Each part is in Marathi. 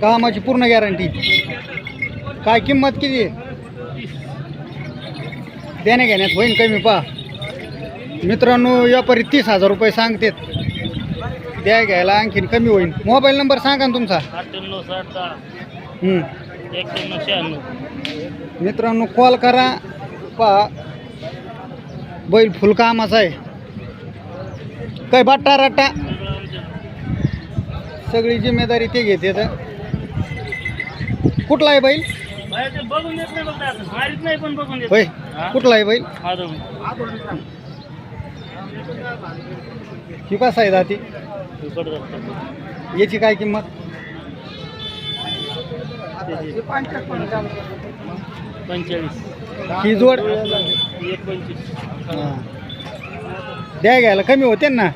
कामाची पूर्ण गॅरंटी. काय किंमत किती आहे? देण्या घेण्यात होईन कमी पा मित्रांनो व्यापारी तीस हजार रुपये सांगतेत. द्या घ्यायला आणखीन कमी होईल मोबाईल नंबर सांगा ना तुमचा. मित्रांनो कॉल करा. पहा. बैल फुल कामाचा आहे. काय बाट्टा रट्टा? सगळं जिम्मेदारी ते घेते तर कुठला आहे बैल? बघून देत नाही. मारीत पण बघून देत होय? कुठला आहे बैल. ही कसा आहे दाती. याची काय किंमत? पंचेचाळीस. ही जोड? एक पंचवीस. द्या घ्यायला. कमी होते ना?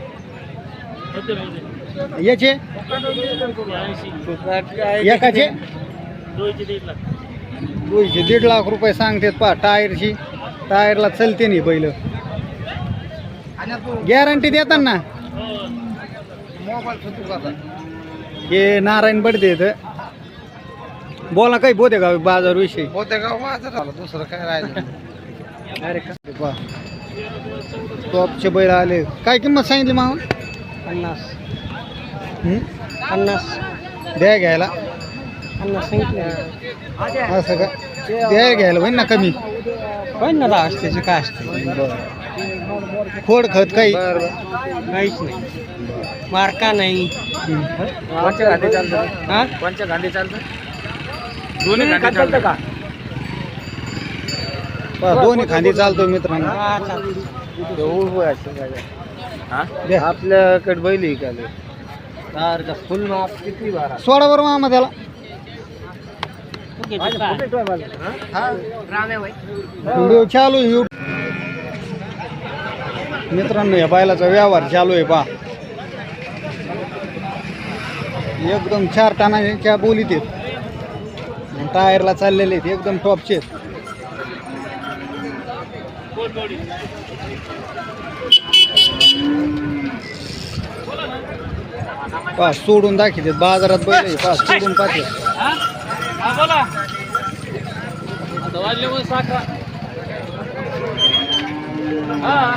होते. याचे? एकाचे? दोनशे दीड लाख. रुपये सांगतात पा टायरची. टायरला चलते नाही बैल. गॅरंटी देतात ना हो नारायण बडदे आहेत. बोला काही बोते गाव बाजार विषयी. गाव माझं झालं दुसरं काय राहिलं अरे टॉपचे बैल आले. काय किंमत सांगितली मामा? पन्नास? पन्नास द्या घ्यायला. पन्नास सांगितले. असं का द्या घ्यायला होईन ना कमी? पण ना दहा असते काय असते. खोड खत काही? काहीच नाही. मार्का नाही. कोणच्या गांधी चालतं? हा? कोणच्या गांधी चालतं? दोन्ही गांधी चालतं का? पहा, दोन्ही खांदी चालतो मित्रांनो. आपल्याकडे बैल का फुल माप किती बारा? सोडा बरं मामा त्याला. व्हिडिओ चालू आहे यू- मित्रांनो या बैलाचा व्यवहार चालू आहे पा एकदम चार टनाच्या बोलीत आहेत. टायरला चाललेले आहेत एकदम टॉपचे आहेत. पा सोडून दाखवते बाजारात बैल आहे पा सोडून पाहते हा?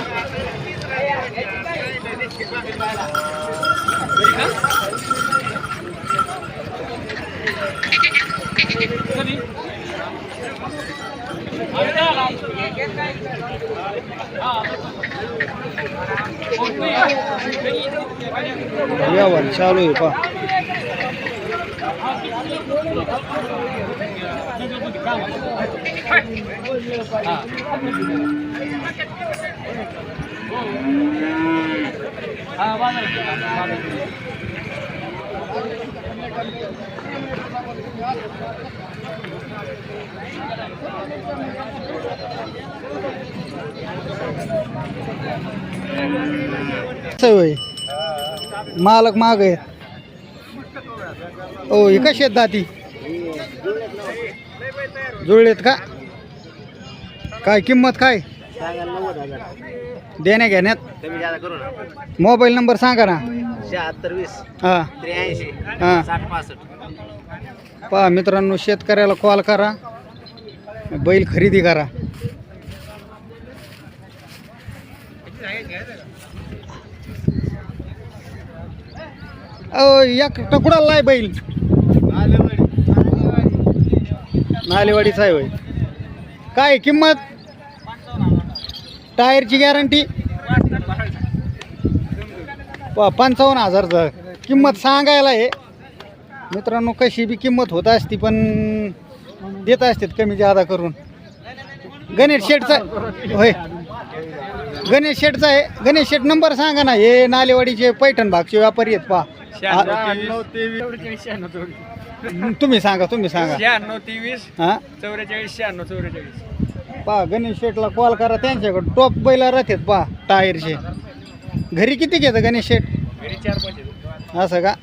हा, बोला आता वाजले मग मालक माग आहे. ओ हे कशी आहेत दाती? जुळलेत का? काय किंमत काय? देण्या घेण्यात? मोबाईल नंबर सांगा ना. शहात्तर वीस हां. त्र्याऐंशी हां. साठ पासष्ट. पहा मित्रांनो शेतकऱ्याला कॉल करा. बैल खरेदी करा. एक टकुडाला आहे बैल? नालेवाडीचा आहे होय. काय किंमत? टायरची गॅरंटी? पंचावन्न हजारचं. किंमत सांगायला आहे मित्रांनो कशी बी किंमत होत असती पण देत असतात कमी जादा करून. गणेश शेठचा होय. गणेश शेठचा आहे गणेश शेठ नंबर सांगा ना हे नालेवाडीचे पैठण भागचे व्यापारी आहेत पहा शहाण्णव तेवीस. शहाण्णव चौवेचाळीस तुम्ही सांगा तुम्ही सांगा. शहाण्णव तेवीस हां? चौवेचाळीस शहाण्णव चौवेचाळीस पा गणेश शेठला कॉल करा त्यांच्याकडे टॉप बैला राहतात पा टायरचे. घरी किती घेतं गणेश शेठ घरी चार पाच आहेत. असं का?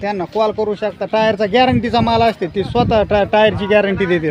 त्यांना कॉल करू शकता. टायरचा गॅरंटीचा माल असते ती स्वतः टा टायरची गॅरंटी देते.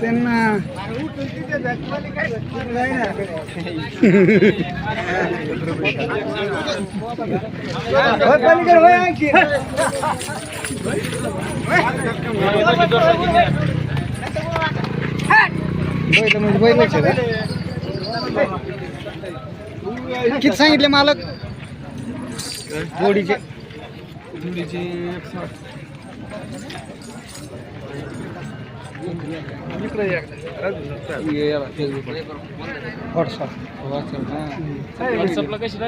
त्यांना बैल म्हणजे बैलच आहे का? किती सांगितले मालक जोडीचे व्हॉट्सअप व्हॉट्सअपला कशी